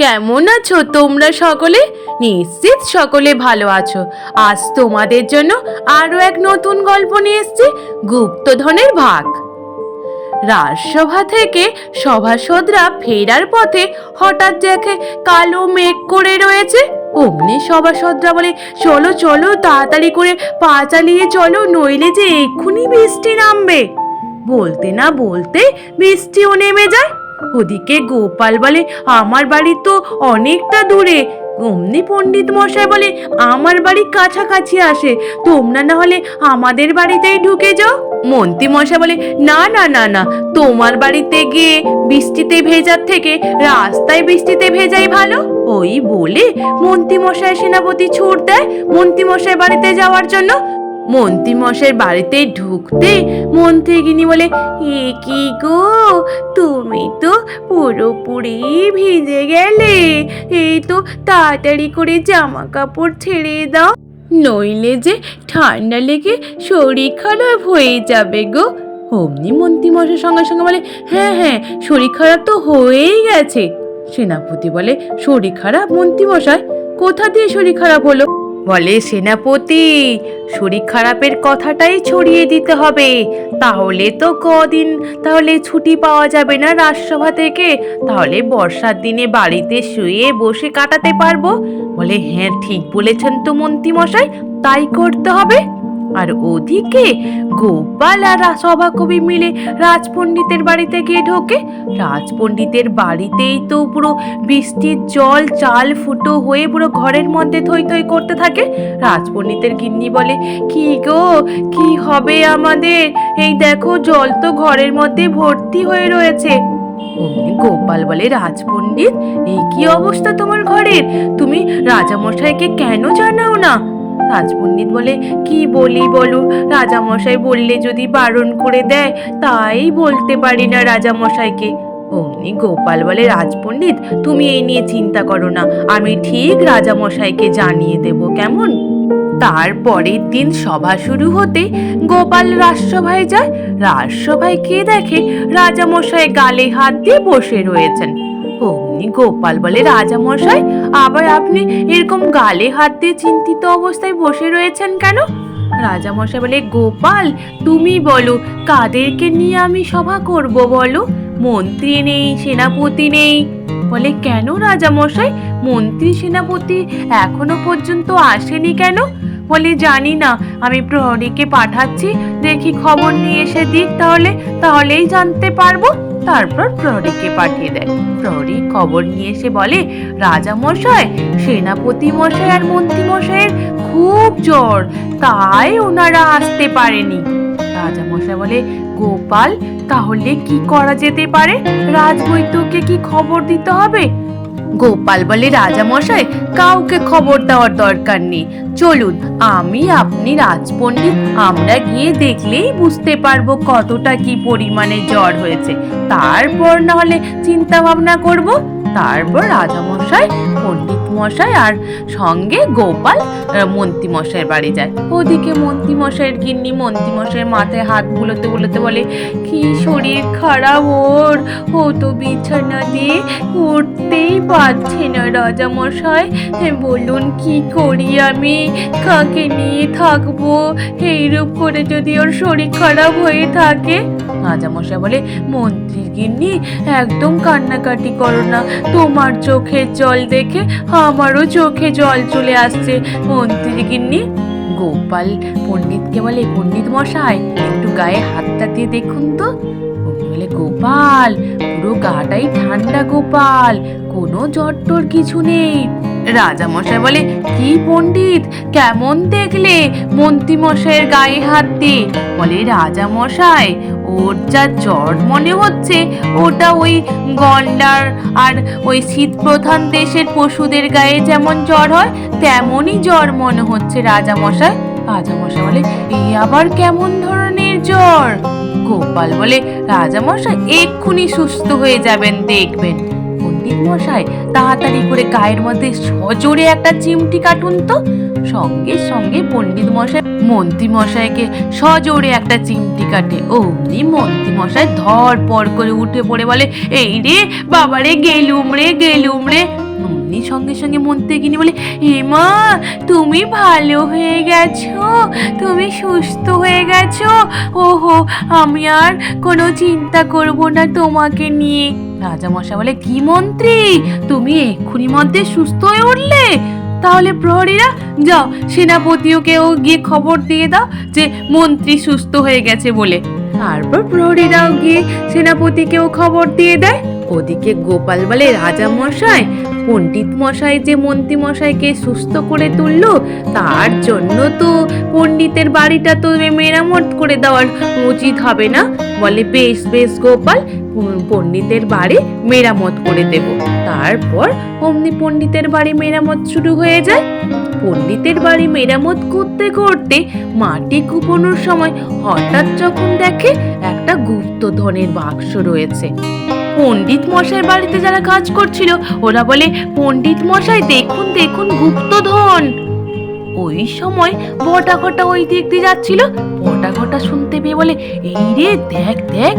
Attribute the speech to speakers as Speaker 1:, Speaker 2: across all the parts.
Speaker 1: কেমন আছো তোমরা সকলে? নিশ্চিত সকলে ভালো আছো। আজ তোমাদের জন্য আরও এক নতুন গল্প নিয়ে এসেছি, গুপ্তধনের ভাগ। রাজসভা থেকে সভাসদরা ফেরার পথে হঠাৎ দেখে কালো মেঘ করে রয়েছে। অমনি সভাসদরা বলে, চলো চলো, তাড়াতাড়ি করে পা চালিয়ে চলো, নইলে যে এক্ষুনি বৃষ্টি নামবে। বলতে না বলতে বৃষ্টিও নেমে যায়। ওদিকে গোপাল বলে, আমার বাড়ি তো অনেকটা দূরে। অমনি পণ্ডিত মশাই বলে, আমার বাড়ি কাছাকাছি আসে। তোমরা না হলে আমাদের বাড়িতেই ঢুকে যাও? মন্ত্রী মশাই বলে, না না না না। তোমার বাড়িতে গিয়ে বৃষ্টিতে ভেজার থেকে রাস্তায় বৃষ্টিতে ভেজাই ভালো? ওই বলে মন্ত্রী মশাই সেনাপতি ছুট দেয়। মন্ত্রী মশাই বাড়িতে যাওয়ার জন্য মন্ত্রী মশাই বাড়িতে ঢুকতে মন্ত্রীগিনি বলে, এ কি গো? তুমি তো পুরোপুরি ভিজে গেলে। এই তো তাড়াতাড়ি করে জামা কাপড় ছেড়ে দাও। নইলে যে ঠান্ডা লেগে শরীর খারাপ হয়ে যাবে গো। অমনি মন্ত্রী মশাই সঙ্গে সঙ্গে বলে হ্যাঁ হ্যাঁ শরীর খারাপ তো হয়েই গেছে। সেনাপতি বলে শরীর খারাপ মন্ত্রী মশাই কোথা দিয়ে শরীর খারাপ হলো? বলে সেনাপতি, শরীর খারাপের কথাটাই ছড়িয়ে দিতে হবে। তাহলে তো কদিন, তাহলে ছুটি পাওয়া যাবে না রাজসভা থেকে। তাহলে বর্ষার দিনে বাড়িতে শুয়ে বসে কাটাতে পারব। বলে হ্যাঁ ঠিক বলেছেন তো মন্ত্রী মশাই, তাই করতে হবে। আর ওদিকে গোপাল আর সভাকবি মিলে রাজপণ্ডিতের বাড়িতে গিয়ে ঢোকে। রাজপণ্ডিতের বাড়িতেই তো পুরো বৃষ্টির জল, চাল ফুটো হয়ে পুরো ঘরের মধ্যে থই থই করতে থাকে। রাজপণ্ডিতের গিন্নি বলে, কি গো, কি হবে আমাদের? এই দেখো, জল তো ঘরের মধ্যে ভর্তি হয়ে রয়েছে। গোপাল বলে, রাজপণ্ডিত এই কি অবস্থা তোমার ঘরের? তুমি রাজামশাইকে কেন জানাও না? রাজপণ্ডিত বলে, কি বলি বলো? রাজামশাই বললে যদি বারণ করে দেয়, তাই বলতে পারি না রাজামশাইকে। অমনি গোপাল বলে, রাজপণ্ডিত, তুমি এই নিয়ে চিন্তা করো না, আমি ঠিক রাজামশাইকে জানিয়ে দেব, কেমন? তারপরের দিন সভা শুরু হতে গোপাল রাজসভায় যায়। রাজসভায় কে দেখে রাজামশাই গালে হাত দিয়ে বসে রয়েছেন। অমনি গোপাল বলে রাজামশাই, আবার আপনি এরকম গালে হাত দিয়ে চিন্তিত অবস্থায় বসে রয়েছেন কেন? রাজামশাই বলে, গোপাল, তুমি বলো, কাদেরকে নিয়ে আমি সভা করব বলো? মন্ত্রী নেই, সেনাপতি নেই। বলে, কেন রাজামশাই? মন্ত্রী, সেনাপতি এখনও পর্যন্ত আসেনি কেন? বলে, জানি না, আমি প্রহরীকে পাঠাচ্ছি, দেখি খবর নিয়ে এসে দিক তাহলে, তাহলেই জানতে পারব। তারপর প্রহরীকে পাঠিয়ে দেয়। প্রহরী খবর নিয়ে এসে বলে, রাজা মশাই, সেনাপতি মশাই আর মন্ত্রী মশাইয়ের খুব জ্বর, তাই ওনারা আসতে পারেনি। রাজা মশাই বলে, গোপাল, তাহলে কি করা যেতে পারে? রাজবৈদ্যকে কি খবর দিতে হবে? গোপাল বলে রাজা মশাই কাউকে খবর দেওয়ার দরকার নেই। চলুন, আমি আপনি রাজপণ্ডিত আমরা গিয়ে দেখলেই বুঝতে পারব কতটা কি পরিমাণে জ্বর হয়েছে। তারপর না হলে চিন্তা ভাবনা করব। তারপর রাজামশাই পণ্ডিত মশাই আর সঙ্গে গোপাল মন্ত্রী মশাইয়ের বাড়ি যায়। ওদিকে মন্ত্রী মশাইয়ের গিন্নি মন্ত্রী মশাইয়ের মাথায় হাত বুলোতে বুলোতে বলে, কি শরীর খারাপ ওর? ও তো বিছানা দিয়ে উঠতেই পারছে না রাজা মশাই বলুন কি করি আমি? কাকে নিয়ে থাকব? এইরূপ করে যদি ওর শরীর খারাপ হয়ে থাকে? রাজামশাই বলে মন্ত্রীর গিন্নি, একদম কান্নাকাটি করো না। তোমার চোখের জল দেখে আমারও চোখে জল চলে আসছে। মন্ত্রীর গিন্নি, গোপাল পণ্ডিতকে বলে, পণ্ডিত মশাই, একটু গায়ে হাতটা দিয়ে দেখুন তো। বলে, গোপাল, পুরো গাটাই ঠান্ডা গোপাল, কোনো টর কিছু নেই। রাজা মশাই বলে, কি পণ্ডিত, কেমন দেখলে মন্ত্রী মশাইয়ের গায়ে হাত দিয়ে? বলে রাজা মশাই ওর যা জ্বর মনে হচ্ছে, ওটা ওই গন্ডার আর ওই শীত প্রধান দেশের পশুদের গায়ে যেমন জ্বর হয়, তেমনই জ্বর মনে হচ্ছে রাজা মশাই রাজা মশাই বলে এই আবার কেমন ধরনের জ্বর? গোপাল বলে রাজা মশাই এক্ষুনি সুস্থ হয়ে যাবেন, দেখবেন। মশাই, তাড়াতাড়ি করে গায়ের মধ্যে সজোরে একটা চিমটি কাটুন তো। সঙ্গে সঙ্গে পণ্ডিত মশাই, মন্ত্রী মশাইকে সজোরে একটা চিমটি কাটে। অমনি মন্ত্রী মশাই ধর পর করে উঠে পড়ে বলে, এই রে, বাবারে গেলুম রে গেলুম রে। সঙ্গে সঙ্গে মন্ত্রী গিনি বলে হেমা তুমি ভালো হয়ে গেছো, তুমি সুস্থ হয়ে গেছো। ওহো, আমি আর কোনো চিন্তা করব না তোমাকে নিয়ে। রাজামশাই বলে, কি মন্ত্রী? তুমি এক্ষুনি মধ্যে সুস্থ হয়ে উঠলে। তাহলে প্রহরীরা, যাও সেনাপতিওকেও গিয়ে খবর দিয়ে দাও যে মন্ত্রী সুস্থ হয়ে গেছে বলে। তারপর প্রহরীরাও গিয়ে সেনাপতিকেও খবর দিয়ে দেয়। ওদিকে গোপাল বলে রাজা মশাই পণ্ডিত মশাই যে মন্ত্রী মশাইকে সুস্থ করে তুললো, তার জন্য তো পণ্ডিতের বাড়িটা তো মেরামত করে দেওয়ার উচিত হবে না? বলে, বেশ বেশ, গোপাল পণ্ডিতের বাড়ি মেরামত করে দেব। তারপর অমনি পণ্ডিতের বাড়ি মেরামত শুরু হয়ে যায়। পণ্ডিতের বাড়ি মেরামত করতে করতে মাটি কুপোনোর সময় হঠাৎ যখন দেখে একটা গুপ্তধনের বাক্স রয়েছে। পণ্ডিত মশাইয়ের বাড়িতে যারা কাজ করছিল, ওরা বলে, পণ্ডিত মশাই, দেখুন দেখুন গুপ্তধন ওই সময় বটা ঘটা ওই দিক দিয়ে যাচ্ছিল বটা ঘটা শুনতে পেয়ে বলে, এই রে, দেখ দেখ,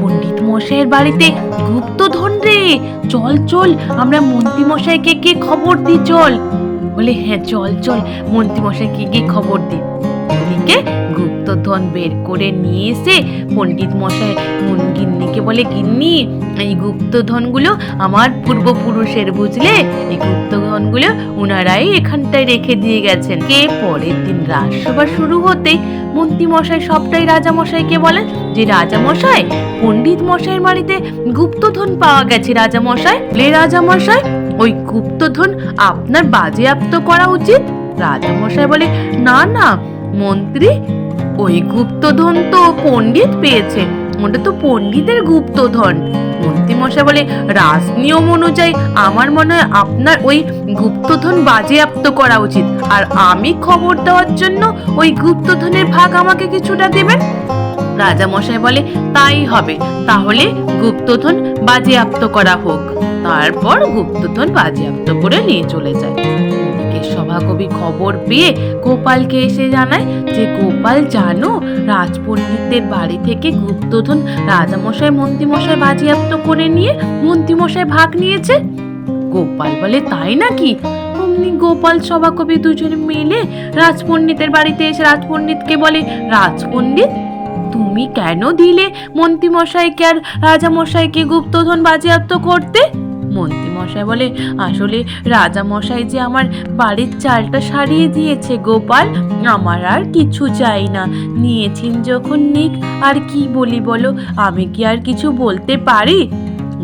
Speaker 1: পণ্ডিত মশাইয়ের বাড়িতে গুপ্ত ধন রে। চল চল, আমরা মন্ত্রী মশাইকে কে খবর দিই, চল। বলে হ্যাঁ চল চল, মন্ত্রী মশাইকে গিয়ে খবর দিই। ওদিকে গুপ্তধন বের করে নিয়ে এসে পণ্ডিত মশাই গিন্নিকে বলে, গিন্নি, এই গুপ্তধনগুলো আমার পূর্বপুরুষের বুঝলে? এই গুপ্তধনগুলো ওনারাই এখানটায় রেখে দিয়ে গেছেন। কে পরের দিন রাজসভা শুরু হতেই মন্ত্রী মশাই সবটাই রাজা মশাইকে বলেন যে রাজা মশাই পণ্ডিত মশাইয়ের বাড়িতে গুপ্তধন পাওয়া গেছে রাজা মশাই লে রাজা মশাই ওই গুপ্তধন আপনার বাজেয়াপ্ত করা উচিত? রাজা মশাই বলে, না না মন্ত্রী ওই গুপ্তধন তো পণ্ডিত পেয়েছে ওটা তো পণ্ডিতের গুপ্তধন। মন্ত্রী মশাই বলে, রাজ নিয়ম অনুযায়ী আমার মনে হয় আপনার ওই গুপ্তধন বাজেয়াপ্ত করা উচিত। আর আমি খবর দেওয়ার জন্য ওই গুপ্তধনের ভাগ আমাকে কিছুটা দেবেন? রাজা মশাই বলে, তাই হবে। তাহলে গুপ্তধন বাজেয়াপ্ত করা হোক। তারপর গুপ্তধন বাজেয়াপ্ত করে নিয়ে চলে যায়। সভাকবি খবর পেয়ে গোপালকে এসে জানায় যে গোপাল জানো, রাজপণ্ডিতদের বাড়ি থেকে গুপ্তধন রাজামশাই মন্ত্রীমশাই বাজেয়াপ্ত করে নিয়ে মন্ত্রীমশাই ভাগ নিয়েছে। গোপাল বলে, তাই নাকি? অমনি গোপাল, সভাকবি দুজনে মিলে রাজপণ্ডিতের বাড়িতে এসে রাজপণ্ডিতকে বলে, রাজপণ্ডিত, তুমি কেন দিলে মন্ত্রীমশাইকে আর রাজামশাইকে গুপ্তধন বাজেয়াপ্ত করতে? মন্ত্রীমশাই বলে, আসলে রাজা মশাই যে আমার বাড়ির চালটা সারিয়ে দিয়েছে গোপাল, আমার আর কিছু চাই না। নিয়েছেন যখন নিক, আর কি বলি বলো? আমি কি আর কিছু বলতে পারি?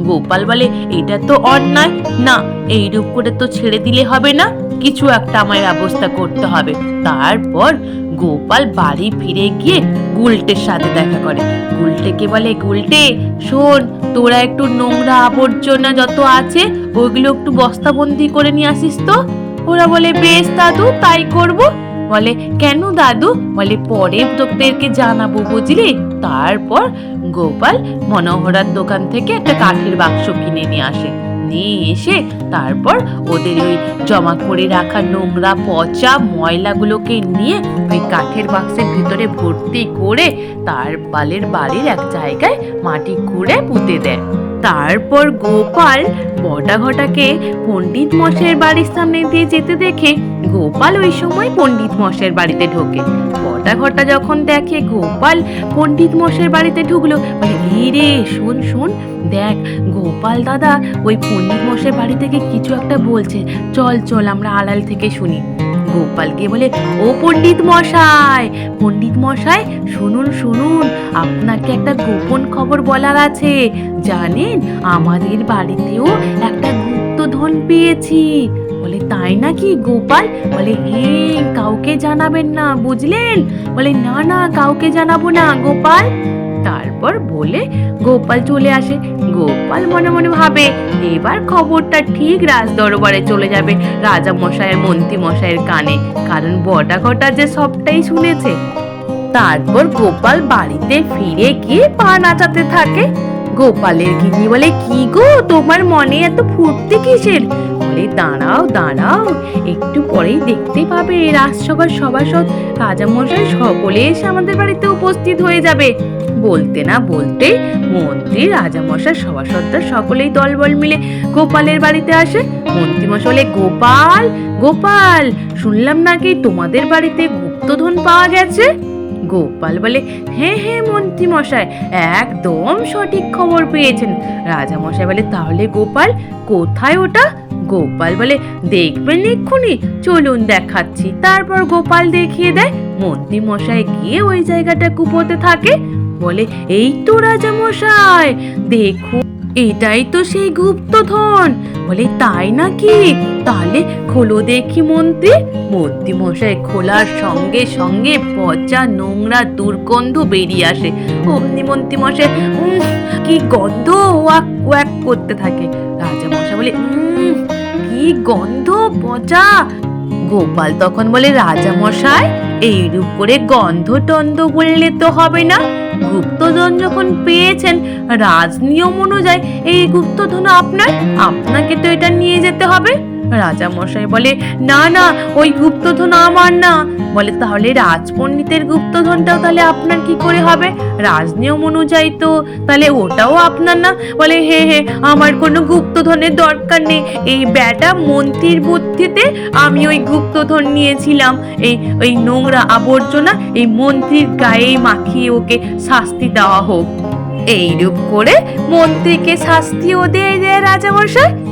Speaker 1: গোপাল বলে, এটা তো অন্যায়। না, এইরূপ করে তো ছেড়ে দিলে হবে না। কিছু একটা আমায় ব্যবস্থা করতে হবে। তারপর গোপাল বাড়ি ফিরে গিয়ে গুলটের সাথে দেখা করে। গুলটেকে বলে, গুলটে, শোন, তোরা একটু নোংরা আবর্জনা যত আছে, ওইগুলো একটু বস্তাবন্দি করে নিয়ে আসিস তো? ওরা বলে, বেশ দাদু, তাই করব। বলে, কেন দাদু? বলে পরে তোদেরকে জানাব, বুঝলি? তারপর গোপাল মনোহরার দোকান থেকে একটা কাঠের বাক্স কিনে নিয়ে আসে। নিয়ে এসে তারপর ওদের ওই জমা করে রাখা নোংরা পচা ময়লাগুলোকে নিয়ে ওই কাঠের বাক্সের ভিতরে ভর্তি করে তার বালের বাড়ির এক জায়গায় মাটি খুঁড়ে পুঁতে দেয়। তারপর গোপাল বটা ঘটাকে পণ্ডিত মশাইয়ের বাড়ির সামনে দিয়ে যেতে দেখে গোপাল ওই সময় পণ্ডিত মশাইয়ের বাড়িতে ঢোকে। বটা ঘটা যখন দেখে গোপাল পণ্ডিত মশাইয়ের বাড়িতে ঢুকলো, বলে রে, শোন শোন, দেখ, গোপাল দাদা ওই পণ্ডিত মশাইয়ের বাড়ি থেকে কিছু একটা বলছে। চল চল, আমরা আড়াল থেকে শুনি। গোপালকে বলে, ও পণ্ডিত মশাই পণ্ডিত মশাই, শুনুন শুনুন, আপনাকে একটা গোপন খবর বলার আছে। জানেন, আমাদের বাড়িতেও একটা গুপ্তধন পেয়েছি। বলে, তাই নাকি গোপাল? বলে হ্যাঁ কাউকে জানাবেন না, বুঝলেন? বলে, না না, কাউকে জানাব না, গোপাল। তারপর বলে, গোপাল চলে আসে। গোপাল মনে মনে ভাবে, এবার খবরটা ঠিক রাজ দরবারে চলে যাবে রাজা মশাইয়ের মন্ত্রী মশাইয়ের কানে। কারণ বটা ঘটা যে সবটাই শুনেছে। তারপর গোপাল বাড়িতে ফিরে গিয়ে পা নাচাতে থাকে। গোপালের গিন্নি বলে, কি গো, তোমার মনে এত ফুর্তি কিসের? বলে, দাঁড়াও দাঁড়াও, একটু পরেই দেখতে পাবে রাজসভার সভাসদ। রাজামশাই সকলে এসে আমাদের বাড়িতে উপস্থিত হয়ে যাবে। বলতে না বলতে মন্ত্রী, রাজামশাই, সভাসদরা সকলেই দলবল মিলে গোপালের বাড়িতে আসে। মন্ত্রী মশাই গোপাল গোপাল, শুনলাম নাকি তোমাদের বাড়িতে গুপ্তধন পাওয়া গেছে? গোপাল বলে হ্যাঁ হ্যাঁ মন্ত্রী মশাই, একদম সঠিক খবর পেয়েছেন। রাজা মশাই বলে, তাহলে গোপাল, কোথায় ওটা? গোপাল বলে, দেখবেন এক্ষুনি, চলুন দেখাচ্ছি। তারপর গোপাল দেখিয়ে দেয়, মন্ত্রী মশাই গিয়ে ওই জায়গাটা কুপোতে থাকে। বলে, এই তো রাজা মশাই, দেখুন, এটাই তো সেই গুপ্তধন। বলে, তাই নাকি? তাহলে খোলো দেখি মন্ত্রী। মন্ত্রী মশাই খোলার সঙ্গে সঙ্গে পচা নোংরা দুর্গন্ধ বেরিয়ে আসে। অমনি মন্ত্রী মশাই কি গন্ধ ওয়াক ওয়াক করতে থাকে। রাজা মশাই বলে কি গন্ধ পচা। গোপাল তখন বলে রাজা মশাই এইরূপ করে গন্ধ টন্ধ বললে তো হবে না। গুপ্তধন যখন পেয়েছেন, রাজনিয়ম অনুযায়ী এই গুপ্তধন আপনার, আপনাকে তো এটা নিয়ে যেতে হবে। রাজা মশাই বলে, না না, ওই গুপ্তধন আমার না। বলে, তাহলে রাজপণ্ডিতের গুপ্তধনটাও তাহলে আপনার কি করে হবে? রাজনিয়ম অনুযায়ী তো, তাহলে ওটাও আপনার না? বলে, হে হে, আমার কোনো গুপ্তধনের দরকার নেই। এই ব্যাটা মন্ত্রীর বুদ্ধিতে আমি ওই গুপ্তধন নিয়েছিলাম। এই ওই নোংরা আবর্জনা, এই মন্ত্রীর গায়ে মাখিয়ে ওকে শাস্তি দেওয়া হোক। এইরূপ করে মন্ত্রীকে শাস্তিও দিয়ে দেয় রাজামশাই।